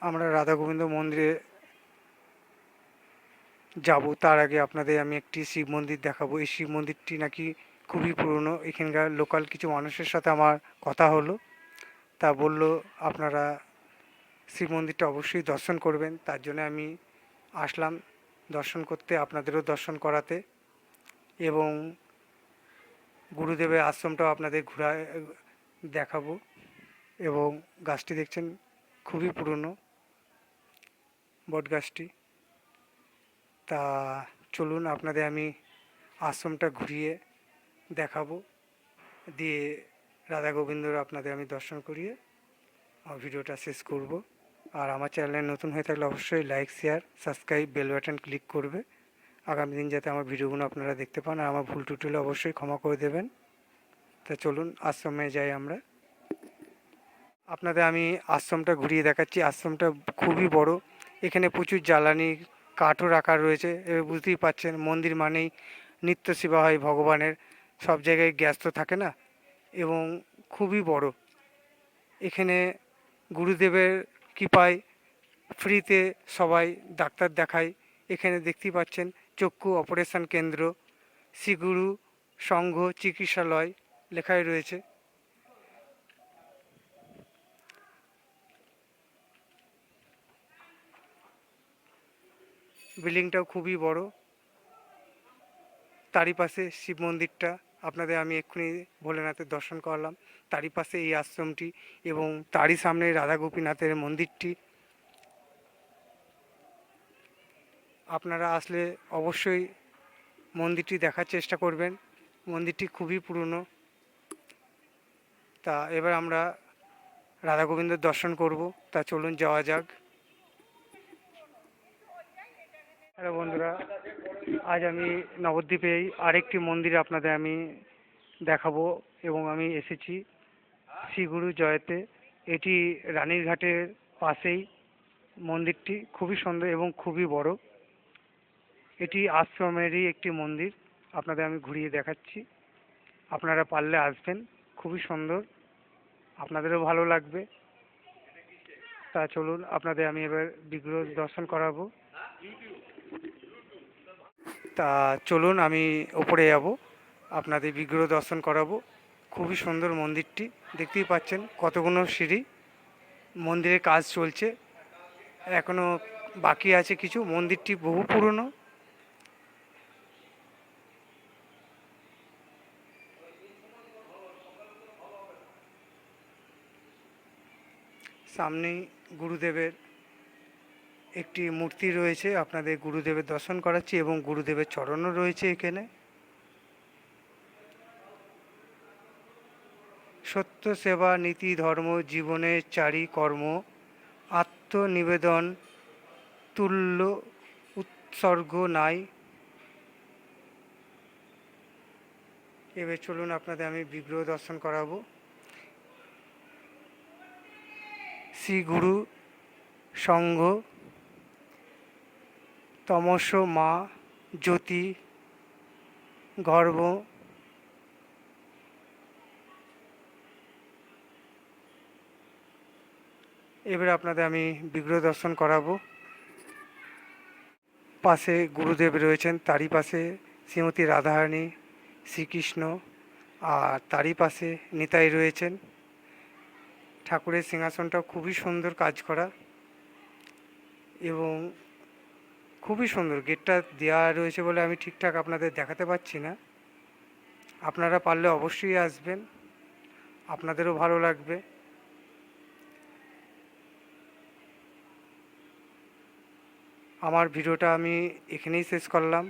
আমরা রাধা গোবিন্দ মন্দিরে যাব। তার আগে আপনাদের আমি একটি শিব মন্দির দেখাবো। এই শিব মন্দিরটি নাকি খুবই পুরনো। এখানকার লোকাল কিছু মানুষের সাথে আমার কথা হলো। তা বলল, আপনারা শিব মন্দিরটা অবশ্যই দর্শন করবেন। তার জন্য আমি আসলাম দর্শন করতে, আপনাদেরও দর্শন করাতে। এবং গুরুদেবের আশ্রমটাও আপনাদের ঘোরা দেখাবো। এবং গাছটি দেখছেন, খুবই পুরনো। বট গাছটি তা চলুন আপনাদের আমি আশ্রমটা ঘুরিয়ে দেখাবো। দিয়ে রাধা গোবিন্দর আপনাদের আমি দর্শন করিয়ে আমার ভিডিওটা শেষ করব। আর আমার চ্যানেলে নতুন হয়ে থাকলে অবশ্যই like, share, subscribe, bell button click করবে। আগামী দিন যাতে আমার ভিডিওগুলো আপনারা দেখতে পান আর আমার ভুল টুটি হলে অবশ্যই ক্ষমা করে দেবেন। তা চলুন আশ্রমে যাই আমরা। আপনাদের আমি আশ্রমটা ঘুরিয়ে দেখাচ্ছি। আশ্রমটা খুবই বড়। এখানে প্রচুর জ্বালানি কাঠও রাখা রয়েছে। এবার বুঝতেই পাচ্ছেন, মন্দির মানেই নিত্য সেবা হয় ভগবানের। সব জায়গায় গ্যাস তো থাকে না, এবং খুবই বড়। এখানে গুরুদেবের কৃপায় ফ্রিতে সবাই ডাক্তার দেখায়। এখানে দেখতেই পাচ্ছেন, চক্ষু অপারেশন কেন্দ্র, শ্রীগুরু সংঘ চিকিৎসালয় লেখাই রয়েছে। বিল্ডিংটাও খুবই বড়। তারই পাশে শিব মন্দিরটা। আপনাদের আমি এক্ষুনি ভোলেনাথের দর্শন করালাম। তারই পাশে এই আশ্রমটি এবং তারই সামনে রাধা গোপীনাথের মন্দিরটি। আপনারা আসলে অবশ্যই মন্দিরটি দেখার চেষ্টা করবেন। মন্দিরটি খুবই পুরনো। তা এবার আমরা রাধা গোবিন্দের দর্শন করব। তা চলুন যাওয়া যাক। হ্যালো বন্ধুরা, আজ আমি নবদ্বীপেই আরেকটি মন্দির আপনাদের আমি দেখাবো এবং আমি এসেছি শ্রীগুরু জয়তে। এটি রানীরঘাটের পাশেই মন্দিরটি, খুবই সুন্দর এবং খুবই বড়। এটি আশ্রমেরই একটি মন্দির, আপনাদের আমি ঘুরিয়ে দেখাচ্ছি। আপনারা পারলে আসবেন, খুবই সুন্দর। আপনাদেরও ভালো লাগবে। তা চলুন, আপনাদের আমি এবার বিগ্রহ দর্শন করাবো। তা চলুন আমি ওপরে যাব। আপনাদের বিগ্রহ দর্শন করাবো। খুবই সুন্দর মন্দিরটি। দেখতেই পাচ্ছেন কতগুলো সিঁড়ি। মন্দিরের কাজ চলছে। এখনও বাকি আছে কিছু। মন্দিরটি বহু পুরনো। সামনেই গুরুদেবের একটি মূর্তি রয়েছে, আপনাদের গুরুদেবের দর্শন করাচ্ছি এবং গুরুদেবের চরণও রয়েছে এখানে। সত্য সেবা নীতি ধর্ম জীবনের চারি কর্ম, আত্মনিবেদন, তুল্য উৎসর্গ নাই। এবার চলুন আপনাদের আমি বিগ্রহ দর্শন করাবো। শ্রী গুরু সংঘ তমস মা জ্যোতি গর্ব। এবারে আপনাদের আমি বিগ্রহ দর্শন করাবো। পাশে গুরুদেব রয়েছেন, তারই পাশে শ্রীমতী রাধারানী শ্রীকৃষ্ণ আর তারই পাশে নিতাই রয়েছেন। ঠাকুরের সিংহাসনটা খুবই সুন্দর কাজ করা এবং খুবই সুন্দর। গেটটা দেওয়া রয়েছে বলে আমি ঠিকঠাক আপনাদের দেখাতে পাচ্ছি না। আপনারা পারলে অবশ্যই আসবেন। আপনাদেরও ভালো লাগবে। আমার ভিডিওটা আমি এখানেই শেষ করলাম।